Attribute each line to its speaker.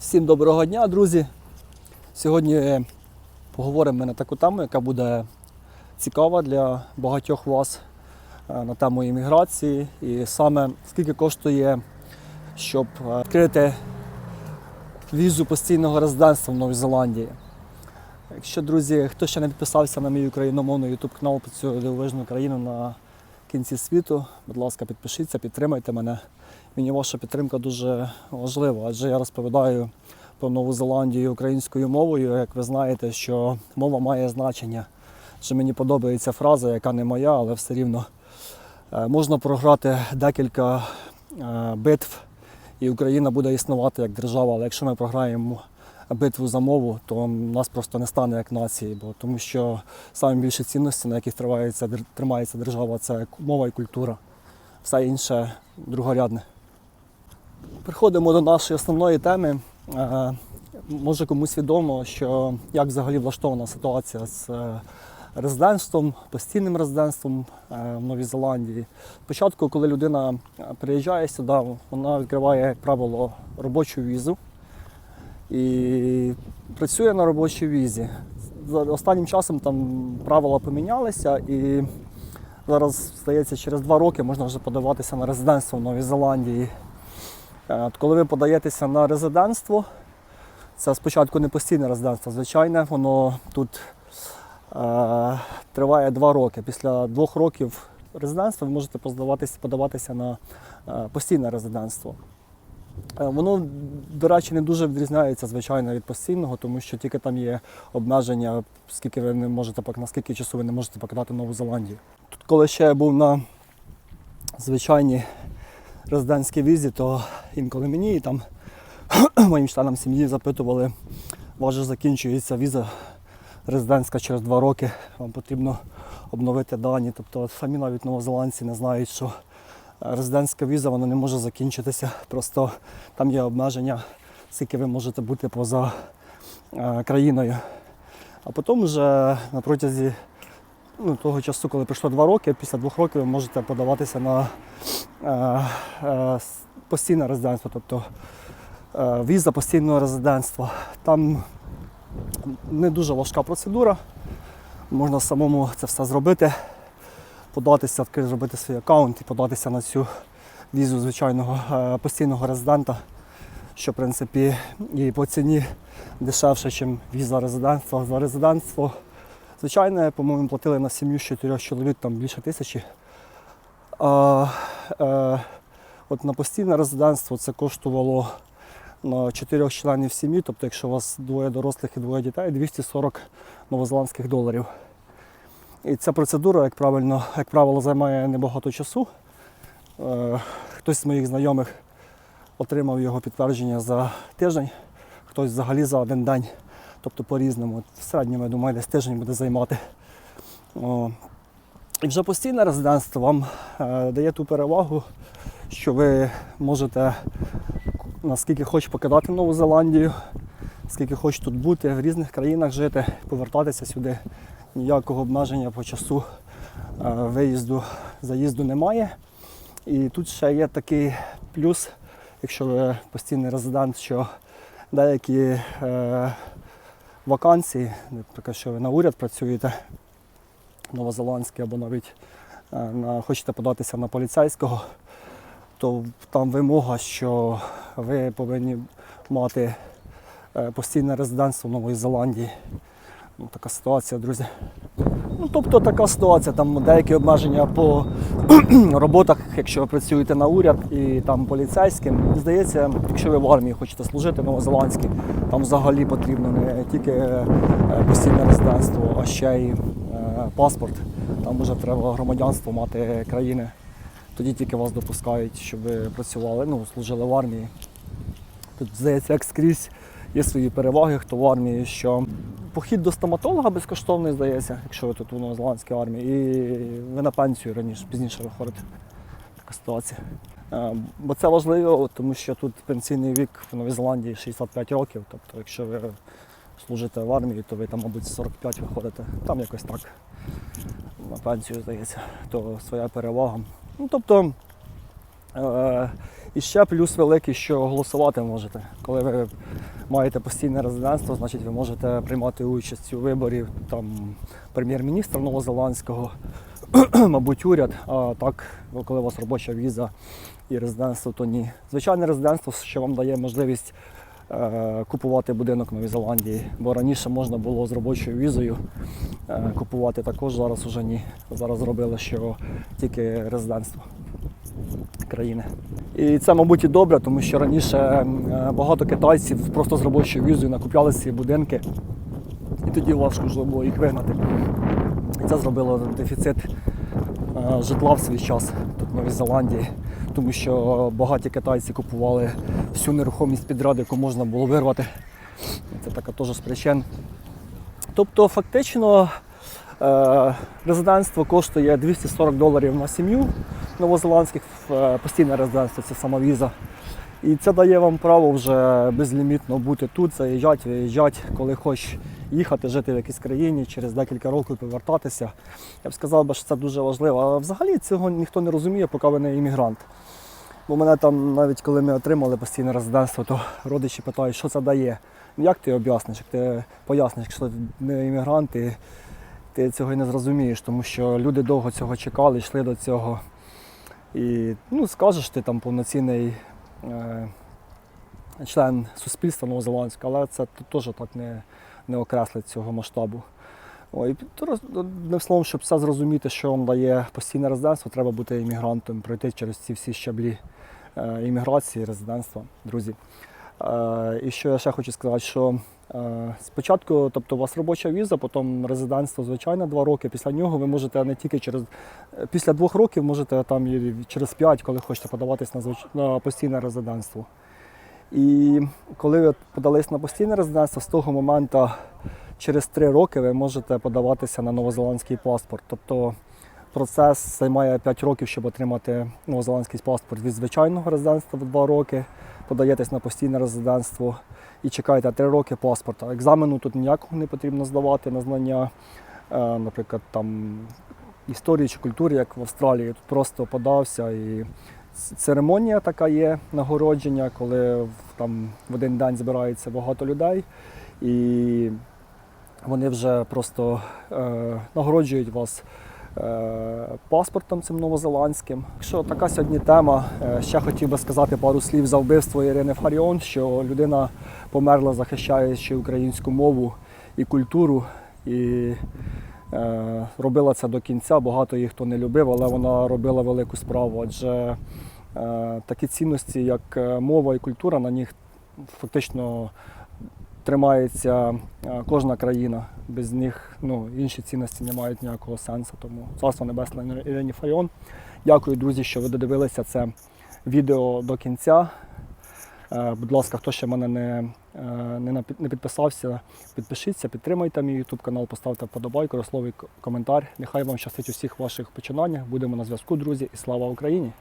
Speaker 1: Всім доброго дня, друзі. Сьогодні поговоримо ми на таку тему, яка буде цікава для багатьох вас е, на тему імміграції. І саме скільки коштує, щоб е, відкрити візу постійного резидентства в Новій Зеландії. Якщо, друзі, хто ще не підписався на мій україномовний YouTube канал про цю дивовижну країну на кінці світу, будь ласка, підпишіться, підтримайте мене. Мені ваша підтримка дуже важлива, адже я розповідаю про Нову Зеландію українською мовою. Як ви знаєте, що мова має значення. Що мені подобається фраза, яка не моя, але все рівно е, можна програти декілька е, битв, і Україна буде існувати як держава. Але якщо ми програємо битву за мову, то нас просто не стане як нації, бо тому що найбільші цінності, на яких тривається, тримається держава, це мова і культура. Все інше другорядне. Приходимо до нашої основної теми. Е, Може комусь відомо, що як взагалі влаштована ситуація з е, резидентством, постійним резидентством е, в Новій Зеландії. Спочатку, коли людина приїжджає сюди, вона відкриває, як правило, робочу візу і працює на робочій візі. Останнім часом там правила помінялися і зараз, здається, через два роки можна вже подаватися на резидентство в Новій Зеландії. Е, От коли ви подаєтеся на резидентство, це спочатку не постійне резидентство, звичайне, воно тут е, триває два роки. Після двох років резидентства ви можете подаватися, на е, постійне резидентство. Е, Воно, до речі, не дуже відрізняється, звичайно, від постійного, тому що тільки там є обмеження, скільки ви не можете на скільки часу ви не можете покидати Нову Зеландію. Тут, коли ще я був на звичайній резидентській візі, то інколи мені і там моїм членам сім'ї запитували, у вас же закінчується віза резидентська через два роки, вам потрібно обновити дані. Тобто самі навіть новозеландці не знають, що резидентська віза вона не може закінчитися. Просто там є обмеження, скільки ви можете бути поза е, країною. А потім вже на протязі ну, того часу, коли пройшло два роки, після двох років ви можете подаватися на е, е, постійне резидентство, тобто е, віза постійного резидентства. Там не дуже важка процедура. Можна самому це все зробити, податися, зробити свій аккаунт і податися на цю візу звичайного е, постійного резидента, що в принципі і по ціні дешевше, ніж віза резидентства. За резидентство звичайне, по-моєму, платили на сім'ю з чотирьох чоловік там більше тисячі. А, е, от на постійне резидентство це коштувало на чотирьох членів сім'ї, тобто якщо у вас двоє дорослих і двоє дітей, 240 новозеландських доларів. І ця процедура, як, правильно, як правило, займає небагато часу. Е, Хтось з моїх знайомих отримав його підтвердження за тиждень, хтось взагалі за один день, тобто по-різному. В середньому, я думаю, десь тиждень буде займати. І вже постійне резидентство вам е, дає ту перевагу, що ви можете наскільки хочеш покидати Нову Зеландію, скільки хочеш тут бути, в різних країнах жити, повертатися сюди. Ніякого обмеження по часу е, виїзду, заїзду немає. І тут ще є такий плюс, якщо ви постійний резидент, що деякі е, вакансії, наприклад, що ви на уряд працюєте, новозеландський або навіть е, хочете податися на поліцейського, то там вимога, що ви повинні мати е, постійне резидентство в Новій Зеландії. Ну, така ситуація, друзі. Ну, тобто така ситуація, там деякі обмеження по роботах, якщо ви працюєте на уряд і там поліцейським. Здається, якщо ви в армії хочете служити новозеландській, там взагалі потрібно не тільки е, постійне резидентство, а ще й е, паспорт. Там вже треба громадянство мати країни. Тоді тільки вас допускають, щоб ви працювали, ну, служили в армії. Тут, здається, як скрізь є свої переваги, хто в армії, що похід до стоматолога безкоштовний, здається, якщо ви тут у новозеландській армії, і ви на пенсію раніше, пізніше виходите. Така ситуація. Е, Бо це важливо, тому що тут пенсійний вік в Новій Зеландії 65 років. Тобто, якщо ви служите в армії, то ви там, мабуть, 45 виходите. Там якось так на пенсію, здається, то своя перевага. Ну, тобто, е, І ще плюс великий, що голосувати можете. Коли ви маєте постійне резидентство, значить ви можете приймати участь у виборі там, прем'єр-міністра Новозеландського, мабуть, уряд. А так, коли у вас робоча віза і резидентство, то ні. Звичайне резидентство, що вам дає можливість е, купувати будинок в Новій Зеландії, бо раніше можна було з робочою візою е, купувати також, зараз уже ні. Зараз зробили, що тільки резидентство країни. І це, мабуть, і добре, тому що раніше е, багато китайців просто з робочою візою накупляли ці будинки, і тоді важко було їх вигнати. І це зробило дефіцит е, житла в свій час тут в Новій Зеландії, тому що багаті китайці купували всю нерухомість підряд, яку можна було вирвати. Це така теж з причин. Тобто, фактично, е, резидентство коштує 240 доларів на сім'ю новозеландських, е, постійне резидентство це сама віза. І це дає вам право вже безлімітно бути тут, заїжджати, виїжджати, коли хочеш їхати, жити в якійсь країні, через декілька років повертатися. Я б сказав, що це дуже важливо. А взагалі цього ніхто не розуміє, поки ви не іммігрант. Бо мене там, навіть коли ми отримали постійне резидентство, то родичі питають, що це дає. Ну, Як ти об'ясниш, як ти поясниш, якщо ти не іммігрант, ти, ти цього і не зрозумієш, тому що люди довго цього чекали, йшли до цього. І ну, скажеш, ти там повноцінний е, член суспільства новозеландського, але це теж так не, не окреслить цього масштабу. То роз- одним словом, щоб все зрозуміти, що вам дає постійне резидентство, треба бути іммігрантом, пройти через ці всі щаблі е, імміграції, резидентства, друзі. Е, і що я ще хочу сказати, що спочатку, тобто у вас робоча віза, потім резидентство, звичайно, два роки. Після нього ви можете не тільки через е, після двох років, можете там і через п'ять, коли хочете подаватись на, звич- на постійне резидентство. І коли ви подались на постійне резидентство, з того моменту через три роки ви можете подаватися на новозеландський паспорт. Тобто процес займає 5 років, щоб отримати новозеландський паспорт від звичайного резидентства в 2 роки, подаєтесь на постійне резидентство і чекаєте 3 роки паспорта. Екзамену тут ніякого не потрібно здавати на знання, е, наприклад, там історії чи культури, як в Австралії. Тут просто подався і церемонія така є нагородження, коли там в один день збирається багато людей. І вони вже просто е, нагороджують вас паспортом цим новозеландським. Якщо така сьогодні тема, е, ще хотів би сказати пару слів за вбивство Ірини Фаріон, що людина померла, захищаючи українську мову і культуру. І е, робила це до кінця. Багато їх хто не любив, але вона робила велику справу. Адже е, такі цінності, як е, мова і культура, на них фактично тримається е, кожна країна. Без них ну, інші цінності не мають ніякого сенсу. Тому царство небесне Ірині Фаріон. Дякую, друзі, що ви додивилися це відео до кінця. Е, Будь ласка, хто ще мене не, е, не, не підписався, підпишіться, підтримайте мій YouTube канал, поставте вподобайку, розловий коментар. Нехай вам щастить у всіх ваших починаннях. Будемо на зв'язку, друзі, і слава Україні!